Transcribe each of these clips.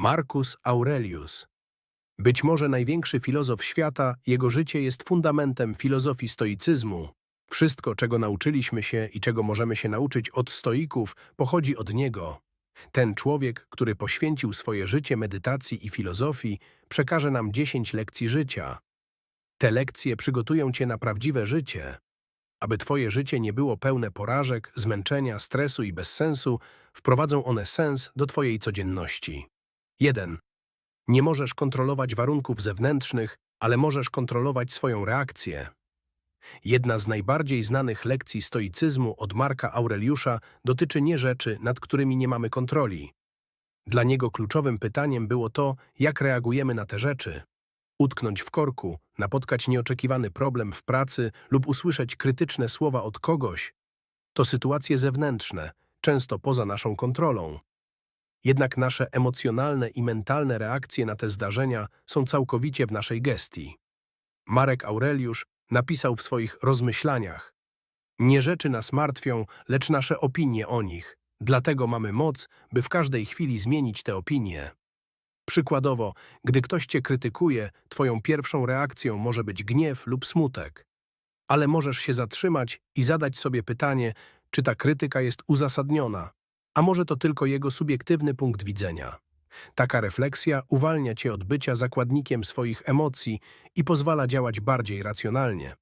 Marcus Aurelius. Być może największy filozof świata, jego życie jest fundamentem filozofii stoicyzmu. Wszystko, czego nauczyliśmy się i czego możemy się nauczyć od stoików, pochodzi od niego. Ten człowiek, który poświęcił swoje życie medytacji i filozofii, przekaże nam 10 lekcji życia. Te lekcje przygotują cię na prawdziwe życie. Aby twoje życie nie było pełne porażek, zmęczenia, stresu i bezsensu, wprowadzą one sens do twojej codzienności. 1. Nie możesz kontrolować warunków zewnętrznych, ale możesz kontrolować swoją reakcję. Jedna z najbardziej znanych lekcji stoicyzmu od Marka Aureliusza dotyczy nie rzeczy, nad którymi nie mamy kontroli. Dla niego kluczowym pytaniem było to, jak reagujemy na te rzeczy. Utknąć w korku, napotkać nieoczekiwany problem w pracy lub usłyszeć krytyczne słowa od kogoś to sytuacje zewnętrzne, często poza naszą kontrolą. Jednak nasze emocjonalne i mentalne reakcje na te zdarzenia są całkowicie w naszej gestii. Marek Aureliusz napisał w swoich rozmyślaniach Nie rzeczy nas martwią, lecz nasze opinie o nich. Dlatego mamy moc, by w każdej chwili zmienić te opinie. Przykładowo, gdy ktoś cię krytykuje, twoją pierwszą reakcją może być gniew lub smutek. Ale możesz się zatrzymać i zadać sobie pytanie, czy ta krytyka jest uzasadniona, a może to tylko jego subiektywny punkt widzenia. Taka refleksja uwalnia cię od bycia zakładnikiem swoich emocji i pozwala działać bardziej racjonalnie.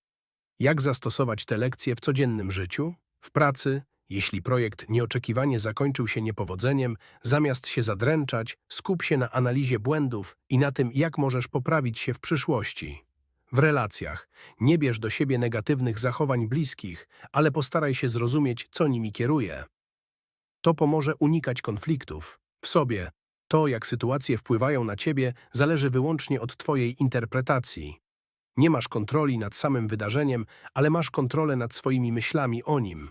Jak zastosować te lekcje w codziennym życiu? W pracy, jeśli projekt nieoczekiwanie zakończył się niepowodzeniem, zamiast się zadręczać, skup się na analizie błędów i na tym, jak możesz poprawić się w przyszłości. W relacjach nie bierz do siebie negatywnych zachowań bliskich, ale postaraj się zrozumieć, co nimi kieruje. To pomoże unikać konfliktów. W sobie to, jak sytuacje wpływają na ciebie, zależy wyłącznie od twojej interpretacji. Nie masz kontroli nad samym wydarzeniem, ale masz kontrolę nad swoimi myślami o nim.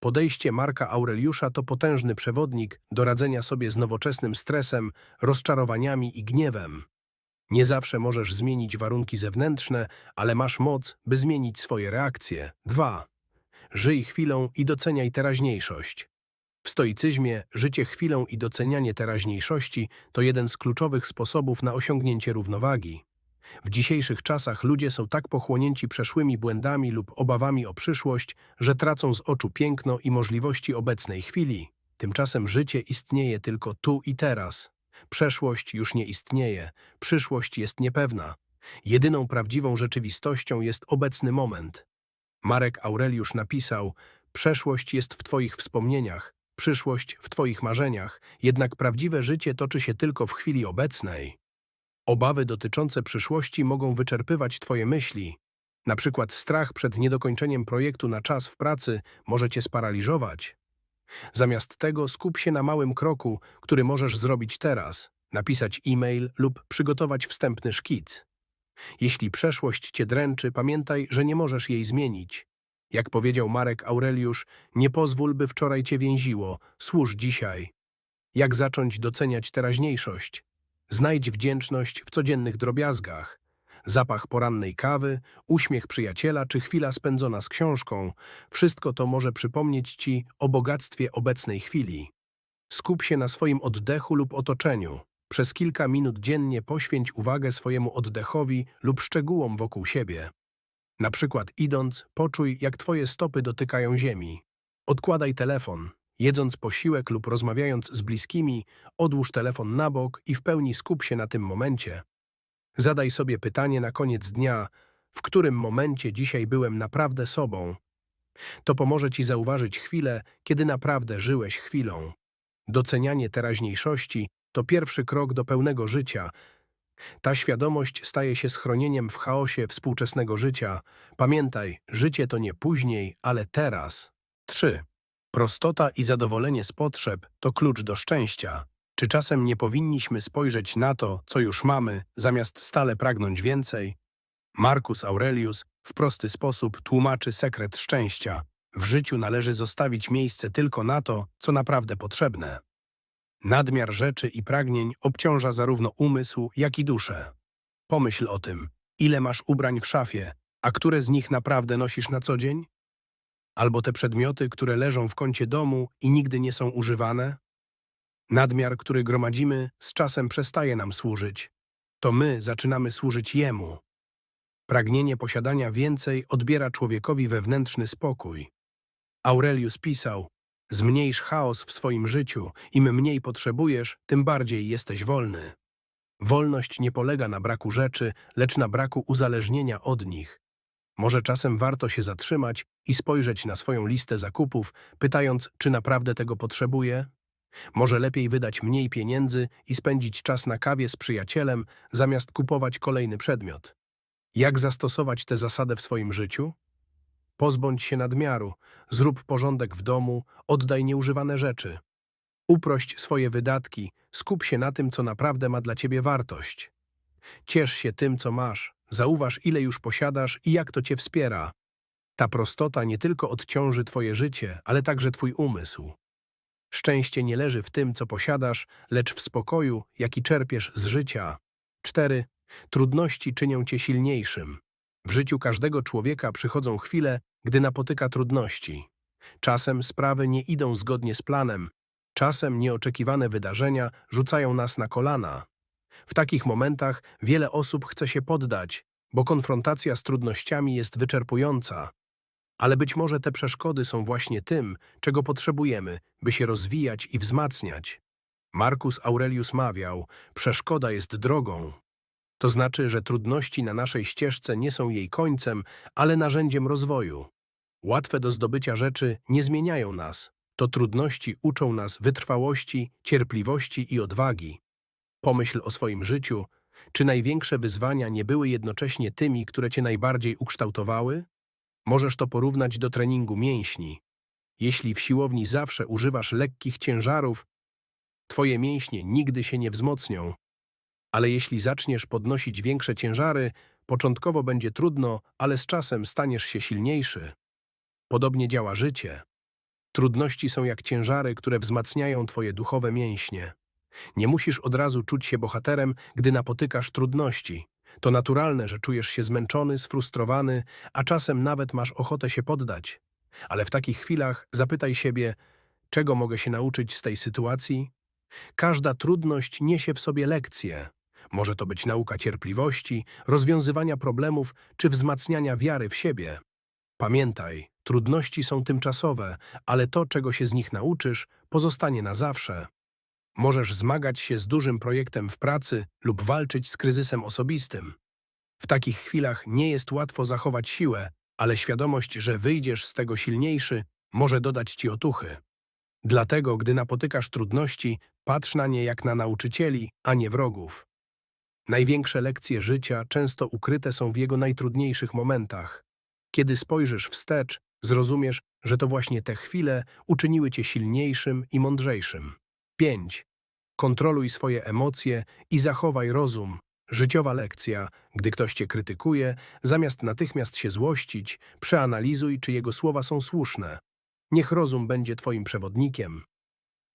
Podejście Marka Aureliusza to potężny przewodnik do radzenia sobie z nowoczesnym stresem, rozczarowaniami i gniewem. Nie zawsze możesz zmienić warunki zewnętrzne, ale masz moc, by zmienić swoje reakcje. 2. Żyj chwilą i doceniaj teraźniejszość. W stoicyzmie życie chwilą i docenianie teraźniejszości to jeden z kluczowych sposobów na osiągnięcie równowagi. W dzisiejszych czasach ludzie są tak pochłonięci przeszłymi błędami lub obawami o przyszłość, że tracą z oczu piękno i możliwości obecnej chwili. Tymczasem życie istnieje tylko tu i teraz. Przeszłość już nie istnieje, przyszłość jest niepewna. Jedyną prawdziwą rzeczywistością jest obecny moment. Marek Aureliusz napisał: Przeszłość jest w Twoich wspomnieniach, przyszłość w Twoich marzeniach, jednak prawdziwe życie toczy się tylko w chwili obecnej. Obawy dotyczące przyszłości mogą wyczerpywać Twoje myśli. Na przykład strach przed niedokończeniem projektu na czas w pracy może Cię sparaliżować. Zamiast tego skup się na małym kroku, który możesz zrobić teraz, napisać e-mail lub przygotować wstępny szkic. Jeśli przeszłość Cię dręczy, pamiętaj, że nie możesz jej zmienić. Jak powiedział Marek Aureliusz, nie pozwól, by wczoraj Cię więziło, służ dzisiaj. Jak zacząć doceniać teraźniejszość? Znajdź wdzięczność w codziennych drobiazgach. Zapach porannej kawy, uśmiech przyjaciela czy chwila spędzona z książką wszystko to może przypomnieć Ci o bogactwie obecnej chwili. Skup się na swoim oddechu lub otoczeniu. Przez kilka minut dziennie poświęć uwagę swojemu oddechowi lub szczegółom wokół siebie. Na przykład idąc, poczuj, jak Twoje stopy dotykają ziemi. Odkładaj telefon. Jedząc posiłek lub rozmawiając z bliskimi, odłóż telefon na bok i w pełni skup się na tym momencie. Zadaj sobie pytanie na koniec dnia, w którym momencie dzisiaj byłem naprawdę sobą. To pomoże Ci zauważyć chwilę, kiedy naprawdę żyłeś chwilą. Docenianie teraźniejszości to pierwszy krok do pełnego życia. Ta świadomość staje się schronieniem w chaosie współczesnego życia. Pamiętaj, życie to nie później, ale teraz. 3. Prostota i zadowolenie z potrzeb to klucz do szczęścia. Czy czasem nie powinniśmy spojrzeć na to, co już mamy, zamiast stale pragnąć więcej? Marcus Aurelius w prosty sposób tłumaczy sekret szczęścia. W życiu należy zostawić miejsce tylko na to, co naprawdę potrzebne. Nadmiar rzeczy i pragnień obciąża zarówno umysł, jak i duszę. Pomyśl o tym, ile masz ubrań w szafie, a które z nich naprawdę nosisz na co dzień? Albo te przedmioty, które leżą w kącie domu i nigdy nie są używane? Nadmiar, który gromadzimy, z czasem przestaje nam służyć. To my zaczynamy służyć Jemu. Pragnienie posiadania więcej odbiera człowiekowi wewnętrzny spokój. Aurelius pisał, zmniejsz chaos w swoim życiu, im mniej potrzebujesz, tym bardziej jesteś wolny. Wolność nie polega na braku rzeczy, lecz na braku uzależnienia od nich. Może czasem warto się zatrzymać i spojrzeć na swoją listę zakupów, pytając, czy naprawdę tego potrzebuję? Może lepiej wydać mniej pieniędzy i spędzić czas na kawie z przyjacielem, zamiast kupować kolejny przedmiot. Jak zastosować tę zasadę w swoim życiu? Pozbądź się nadmiaru, zrób porządek w domu, oddaj nieużywane rzeczy. Uprość swoje wydatki, skup się na tym, co naprawdę ma dla ciebie wartość. Ciesz się tym, co masz, zauważ, ile już posiadasz i jak to cię wspiera. Ta prostota nie tylko odciąży twoje życie, ale także twój umysł. Szczęście nie leży w tym, co posiadasz, lecz w spokoju, jaki czerpiesz z życia. 4. Trudności czynią cię silniejszym. W życiu każdego człowieka przychodzą chwile, gdy napotyka trudności. Czasem sprawy nie idą zgodnie z planem, czasem nieoczekiwane wydarzenia rzucają nas na kolana. W takich momentach wiele osób chce się poddać, bo konfrontacja z trudnościami jest wyczerpująca. Ale być może te przeszkody są właśnie tym, czego potrzebujemy, by się rozwijać i wzmacniać. Marcus Aurelius mawiał, przeszkoda jest drogą. To znaczy, że trudności na naszej ścieżce nie są jej końcem, ale narzędziem rozwoju. Łatwe do zdobycia rzeczy nie zmieniają nas. To trudności uczą nas wytrwałości, cierpliwości i odwagi. Pomyśl o swoim życiu. Czy największe wyzwania nie były jednocześnie tymi, które cię najbardziej ukształtowały? Możesz to porównać do treningu mięśni. Jeśli w siłowni zawsze używasz lekkich ciężarów, twoje mięśnie nigdy się nie wzmocnią. Ale jeśli zaczniesz podnosić większe ciężary, początkowo będzie trudno, ale z czasem staniesz się silniejszy. Podobnie działa życie. Trudności są jak ciężary, które wzmacniają twoje duchowe mięśnie. Nie musisz od razu czuć się bohaterem, gdy napotykasz trudności. To naturalne, że czujesz się zmęczony, sfrustrowany, a czasem nawet masz ochotę się poddać. Ale w takich chwilach zapytaj siebie, czego mogę się nauczyć z tej sytuacji? Każda trudność niesie w sobie lekcję. Może to być nauka cierpliwości, rozwiązywania problemów czy wzmacniania wiary w siebie. Pamiętaj, trudności są tymczasowe, ale to, czego się z nich nauczysz, pozostanie na zawsze. Możesz zmagać się z dużym projektem w pracy lub walczyć z kryzysem osobistym. W takich chwilach nie jest łatwo zachować siłę, ale świadomość, że wyjdziesz z tego silniejszy, może dodać ci otuchy. Dlatego, gdy napotykasz trudności, patrz na nie jak na nauczycieli, a nie wrogów. Największe lekcje życia często ukryte są w jego najtrudniejszych momentach. Kiedy spojrzysz wstecz, zrozumiesz, że to właśnie te chwile uczyniły cię silniejszym i mądrzejszym. 5. Kontroluj swoje emocje i zachowaj rozum. Życiowa lekcja, gdy ktoś cię krytykuje, zamiast natychmiast się złościć, przeanalizuj, czy jego słowa są słuszne. Niech rozum będzie twoim przewodnikiem.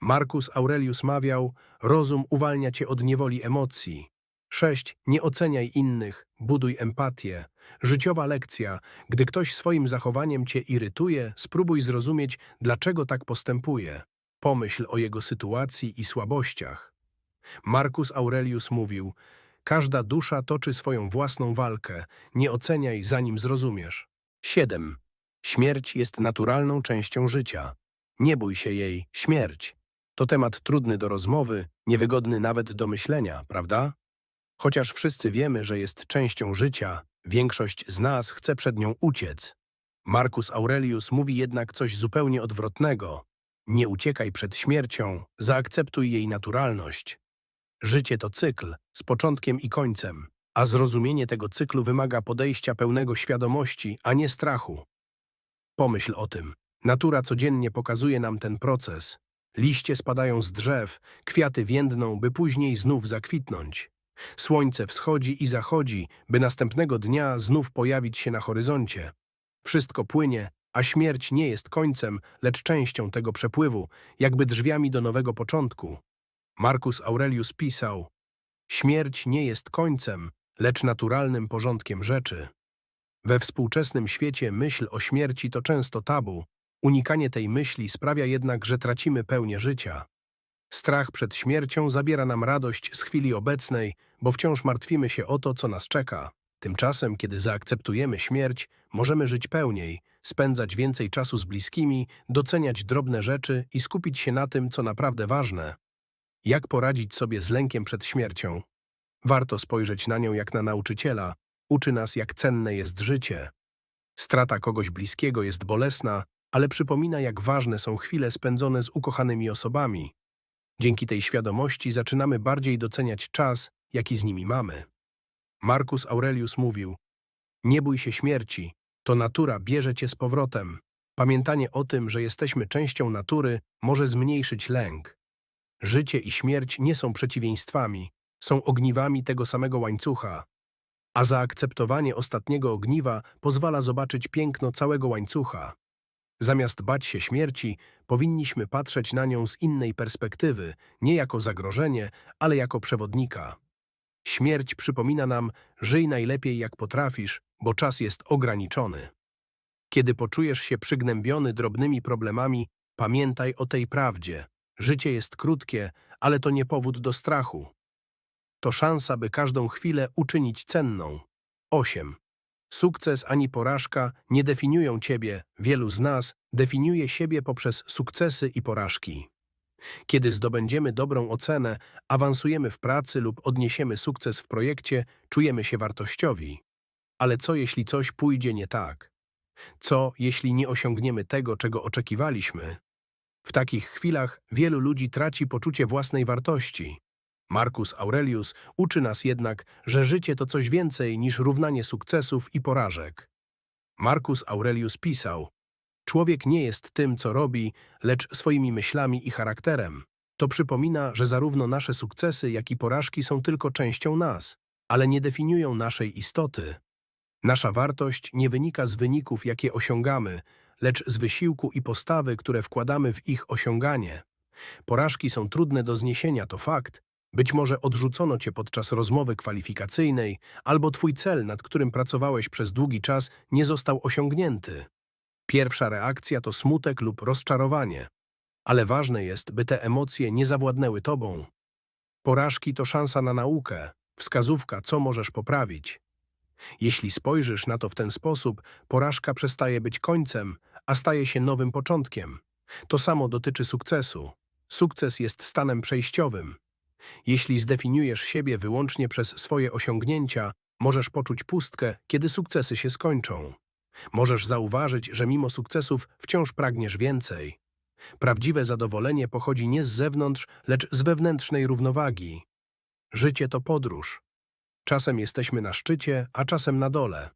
Marcus Aurelius mawiał, rozum uwalnia cię od niewoli emocji. 6. Nie oceniaj innych, buduj empatię. Życiowa lekcja, gdy ktoś swoim zachowaniem cię irytuje, spróbuj zrozumieć, dlaczego tak postępuje. Pomyśl o jego sytuacji i słabościach. Marcus Aurelius mówił, każda dusza toczy swoją własną walkę, nie oceniaj zanim zrozumiesz. 7. Śmierć jest naturalną częścią życia. Nie bój się jej, śmierć. To temat trudny do rozmowy, niewygodny nawet do myślenia, prawda? Chociaż wszyscy wiemy, że jest częścią życia, większość z nas chce przed nią uciec. Marcus Aurelius mówi jednak coś zupełnie odwrotnego. Nie uciekaj przed śmiercią, zaakceptuj jej naturalność. Życie to cykl, z początkiem i końcem, a zrozumienie tego cyklu wymaga podejścia pełnego świadomości, a nie strachu. Pomyśl o tym. Natura codziennie pokazuje nam ten proces. Liście spadają z drzew, kwiaty więdną, by później znów zakwitnąć. Słońce wschodzi i zachodzi, by następnego dnia znów pojawić się na horyzoncie. Wszystko płynie, a śmierć nie jest końcem, lecz częścią tego przepływu, jakby drzwiami do nowego początku. Marcus Aurelius pisał, śmierć nie jest końcem, lecz naturalnym porządkiem rzeczy. We współczesnym świecie myśl o śmierci to często tabu, unikanie tej myśli sprawia jednak, że tracimy pełnię życia. Strach przed śmiercią zabiera nam radość z chwili obecnej, bo wciąż martwimy się o to, co nas czeka. Tymczasem, kiedy zaakceptujemy śmierć, możemy żyć pełniej, spędzać więcej czasu z bliskimi, doceniać drobne rzeczy i skupić się na tym, co naprawdę ważne. Jak poradzić sobie z lękiem przed śmiercią? Warto spojrzeć na nią jak na nauczyciela, uczy nas, jak cenne jest życie. Strata kogoś bliskiego jest bolesna, ale przypomina, jak ważne są chwile spędzone z ukochanymi osobami. Dzięki tej świadomości zaczynamy bardziej doceniać czas, jaki z nimi mamy. Marcus Aurelius mówił: Nie bój się śmierci, to natura bierze cię z powrotem. Pamiętanie o tym, że jesteśmy częścią natury, może zmniejszyć lęk. Życie i śmierć nie są przeciwieństwami, są ogniwami tego samego łańcucha. A zaakceptowanie ostatniego ogniwa pozwala zobaczyć piękno całego łańcucha. Zamiast bać się śmierci, powinniśmy patrzeć na nią z innej perspektywy, nie jako zagrożenie, ale jako przewodnika. Śmierć przypomina nam, żyj najlepiej jak potrafisz, bo czas jest ograniczony. Kiedy poczujesz się przygnębiony drobnymi problemami, pamiętaj o tej prawdzie. Życie jest krótkie, ale to nie powód do strachu. To szansa, by każdą chwilę uczynić cenną. 8. Sukces ani porażka nie definiują ciebie, wielu z nas definiuje siebie poprzez sukcesy i porażki. Kiedy zdobędziemy dobrą ocenę, awansujemy w pracy lub odniesiemy sukces w projekcie, czujemy się wartościowi. Ale co jeśli coś pójdzie nie tak? Co jeśli nie osiągniemy tego, czego oczekiwaliśmy? W takich chwilach wielu ludzi traci poczucie własnej wartości. Marcus Aurelius uczy nas jednak, że życie to coś więcej niż równanie sukcesów i porażek. Marcus Aurelius pisał: Człowiek nie jest tym, co robi, lecz swoimi myślami i charakterem. To przypomina, że zarówno nasze sukcesy, jak i porażki są tylko częścią nas, ale nie definiują naszej istoty. Nasza wartość nie wynika z wyników, jakie osiągamy, lecz z wysiłku i postawy, które wkładamy w ich osiąganie. Porażki są trudne do zniesienia, to fakt. Być może odrzucono cię podczas rozmowy kwalifikacyjnej, albo twój cel, nad którym pracowałeś przez długi czas, nie został osiągnięty. Pierwsza reakcja to smutek lub rozczarowanie, ale ważne jest, by te emocje nie zawładnęły tobą. Porażki to szansa na naukę, wskazówka, co możesz poprawić. Jeśli spojrzysz na to w ten sposób, porażka przestaje być końcem, a staje się nowym początkiem. To samo dotyczy sukcesu. Sukces jest stanem przejściowym. Jeśli zdefiniujesz siebie wyłącznie przez swoje osiągnięcia, możesz poczuć pustkę, kiedy sukcesy się skończą. Możesz zauważyć, że mimo sukcesów wciąż pragniesz więcej. Prawdziwe zadowolenie pochodzi nie z zewnątrz, lecz z wewnętrznej równowagi. Życie to podróż. Czasem jesteśmy na szczycie, a czasem na dole.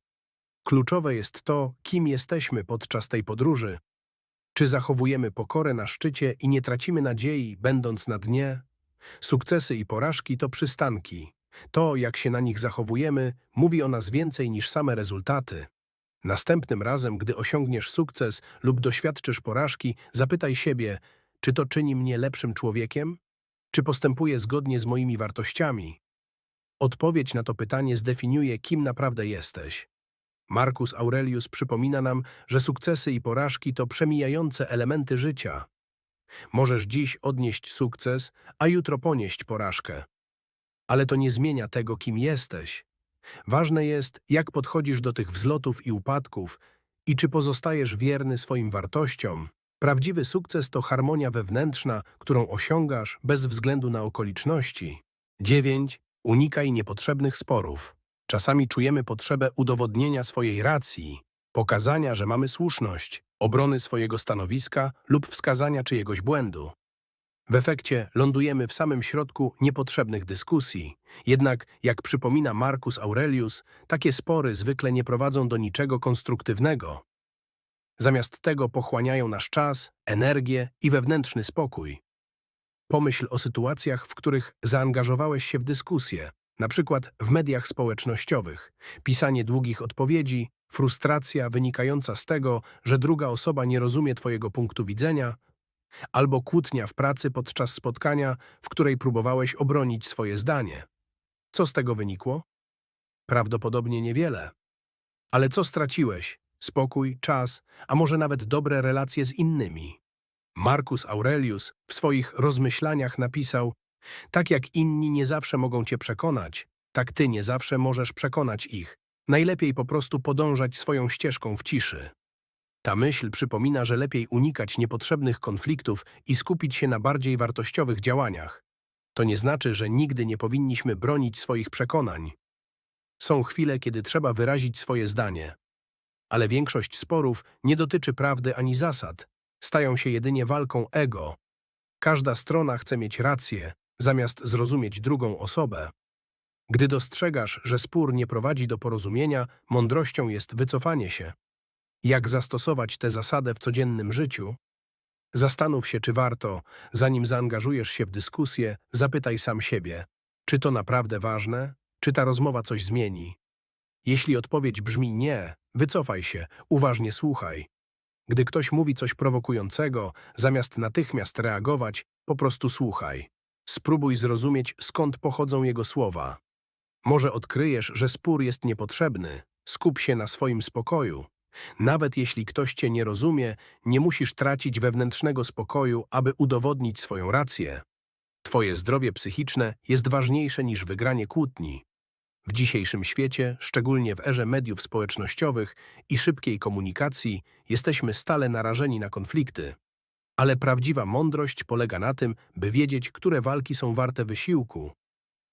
Kluczowe jest to, kim jesteśmy podczas tej podróży. Czy zachowujemy pokorę na szczycie i nie tracimy nadziei, będąc na dnie? Sukcesy i porażki to przystanki. To, jak się na nich zachowujemy, mówi o nas więcej niż same rezultaty. Następnym razem, gdy osiągniesz sukces lub doświadczysz porażki, zapytaj siebie, czy to czyni mnie lepszym człowiekiem? Czy postępuję zgodnie z moimi wartościami? Odpowiedź na to pytanie zdefiniuje, kim naprawdę jesteś. Marcus Aurelius przypomina nam, że sukcesy i porażki to przemijające elementy życia. Możesz dziś odnieść sukces, a jutro ponieść porażkę. Ale to nie zmienia tego, kim jesteś. Ważne jest, jak podchodzisz do tych wzlotów i upadków i czy pozostajesz wierny swoim wartościom. Prawdziwy sukces to harmonia wewnętrzna, którą osiągasz bez względu na okoliczności. 9. Unikaj niepotrzebnych sporów. Czasami czujemy potrzebę udowodnienia swojej racji, pokazania, że mamy słuszność, obrony swojego stanowiska lub wskazania czyjegoś błędu. W efekcie lądujemy w samym środku niepotrzebnych dyskusji. Jednak, jak przypomina Marcus Aurelius, takie spory zwykle nie prowadzą do niczego konstruktywnego. Zamiast tego pochłaniają nasz czas, energię i wewnętrzny spokój. Pomyśl o sytuacjach, w których zaangażowałeś się w dyskusję, na przykład w mediach społecznościowych, pisanie długich odpowiedzi, frustracja wynikająca z tego, że druga osoba nie rozumie Twojego punktu widzenia, albo kłótnia w pracy podczas spotkania, w której próbowałeś obronić swoje zdanie. Co z tego wynikło? Prawdopodobnie niewiele. Ale co straciłeś? Spokój, czas, a może nawet dobre relacje z innymi. Marcus Aurelius w swoich rozmyślaniach napisał: Tak jak inni nie zawsze mogą cię przekonać, tak ty nie zawsze możesz przekonać ich. Najlepiej po prostu podążać swoją ścieżką w ciszy. Ta myśl przypomina, że lepiej unikać niepotrzebnych konfliktów i skupić się na bardziej wartościowych działaniach. To nie znaczy, że nigdy nie powinniśmy bronić swoich przekonań. Są chwile, kiedy trzeba wyrazić swoje zdanie. Ale większość sporów nie dotyczy prawdy ani zasad, stają się jedynie walką ego. Każda strona chce mieć rację, zamiast zrozumieć drugą osobę. Gdy dostrzegasz, że spór nie prowadzi do porozumienia, mądrością jest wycofanie się. Jak zastosować tę zasadę w codziennym życiu? Zastanów się, czy warto, zanim zaangażujesz się w dyskusję, zapytaj sam siebie, czy to naprawdę ważne, czy ta rozmowa coś zmieni. Jeśli odpowiedź brzmi nie, wycofaj się, uważnie słuchaj. Gdy ktoś mówi coś prowokującego, zamiast natychmiast reagować, po prostu słuchaj. Spróbuj zrozumieć, skąd pochodzą jego słowa. Może odkryjesz, że spór jest niepotrzebny. Skup się na swoim spokoju. Nawet jeśli ktoś cię nie rozumie, nie musisz tracić wewnętrznego spokoju, aby udowodnić swoją rację. Twoje zdrowie psychiczne jest ważniejsze niż wygranie kłótni. W dzisiejszym świecie, szczególnie w erze mediów społecznościowych i szybkiej komunikacji, jesteśmy stale narażeni na konflikty. Ale prawdziwa mądrość polega na tym, by wiedzieć, które walki są warte wysiłku.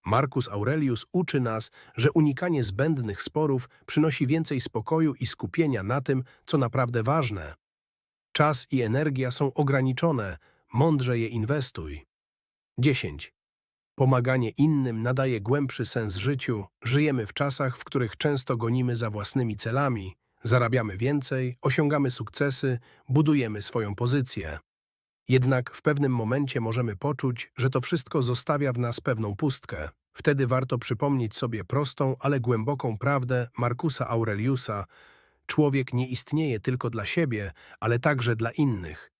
Marcus Aurelius uczy nas, że unikanie zbędnych sporów przynosi więcej spokoju i skupienia na tym, co naprawdę ważne. Czas i energia są ograniczone, mądrze je inwestuj. 10. Pomaganie innym nadaje głębszy sens życiu. Żyjemy w czasach, w których często gonimy za własnymi celami, zarabiamy więcej, osiągamy sukcesy, budujemy swoją pozycję. Jednak w pewnym momencie możemy poczuć, że to wszystko zostawia w nas pewną pustkę. Wtedy warto przypomnieć sobie prostą, ale głęboką prawdę Marcusa Aureliusa. Człowiek nie istnieje tylko dla siebie, ale także dla innych.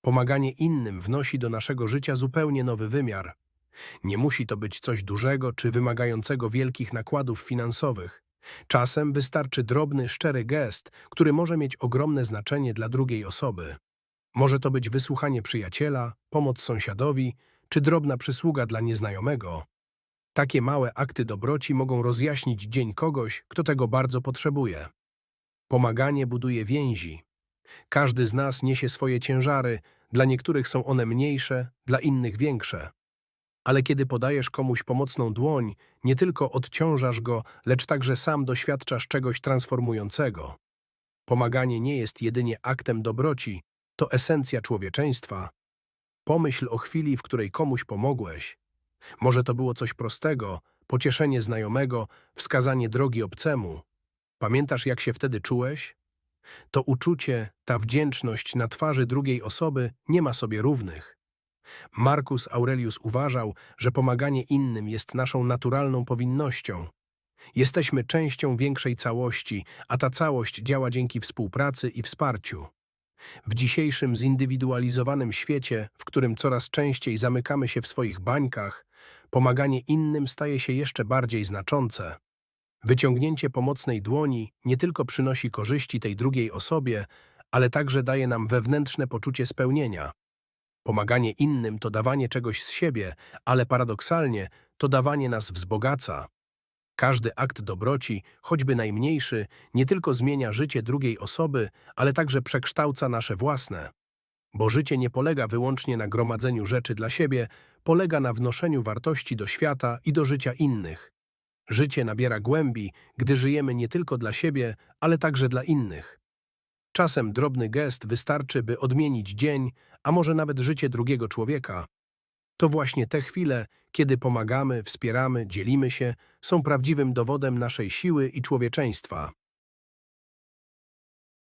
Pomaganie innym wnosi do naszego życia zupełnie nowy wymiar. Nie musi to być coś dużego czy wymagającego wielkich nakładów finansowych. Czasem wystarczy drobny, szczery gest, który może mieć ogromne znaczenie dla drugiej osoby. Może to być wysłuchanie przyjaciela, pomoc sąsiadowi, czy drobna przysługa dla nieznajomego. Takie małe akty dobroci mogą rozjaśnić dzień kogoś, kto tego bardzo potrzebuje. Pomaganie buduje więzi. Każdy z nas niesie swoje ciężary, dla niektórych są one mniejsze, dla innych większe. Ale kiedy podajesz komuś pomocną dłoń, nie tylko odciążasz go, lecz także sam doświadczasz czegoś transformującego. Pomaganie nie jest jedynie aktem dobroci, to esencja człowieczeństwa. Pomyśl o chwili, w której komuś pomogłeś. Może to było coś prostego, pocieszenie znajomego, wskazanie drogi obcemu. Pamiętasz, jak się wtedy czułeś? To uczucie, ta wdzięczność na twarzy drugiej osoby nie ma sobie równych. Marcus Aurelius uważał, że pomaganie innym jest naszą naturalną powinnością. Jesteśmy częścią większej całości, a ta całość działa dzięki współpracy i wsparciu. W dzisiejszym zindywidualizowanym świecie, w którym coraz częściej zamykamy się w swoich bańkach, pomaganie innym staje się jeszcze bardziej znaczące. Wyciągnięcie pomocnej dłoni nie tylko przynosi korzyści tej drugiej osobie, ale także daje nam wewnętrzne poczucie spełnienia. Pomaganie innym to dawanie czegoś z siebie, ale paradoksalnie to dawanie nas wzbogaca. Każdy akt dobroci, choćby najmniejszy, nie tylko zmienia życie drugiej osoby, ale także przekształca nasze własne. Bo życie nie polega wyłącznie na gromadzeniu rzeczy dla siebie, polega na wnoszeniu wartości do świata i do życia innych. Życie nabiera głębi, gdy żyjemy nie tylko dla siebie, ale także dla innych. Czasem drobny gest wystarczy, by odmienić dzień, a może nawet życie drugiego człowieka. To właśnie te chwile, kiedy pomagamy, wspieramy, dzielimy się, są prawdziwym dowodem naszej siły i człowieczeństwa.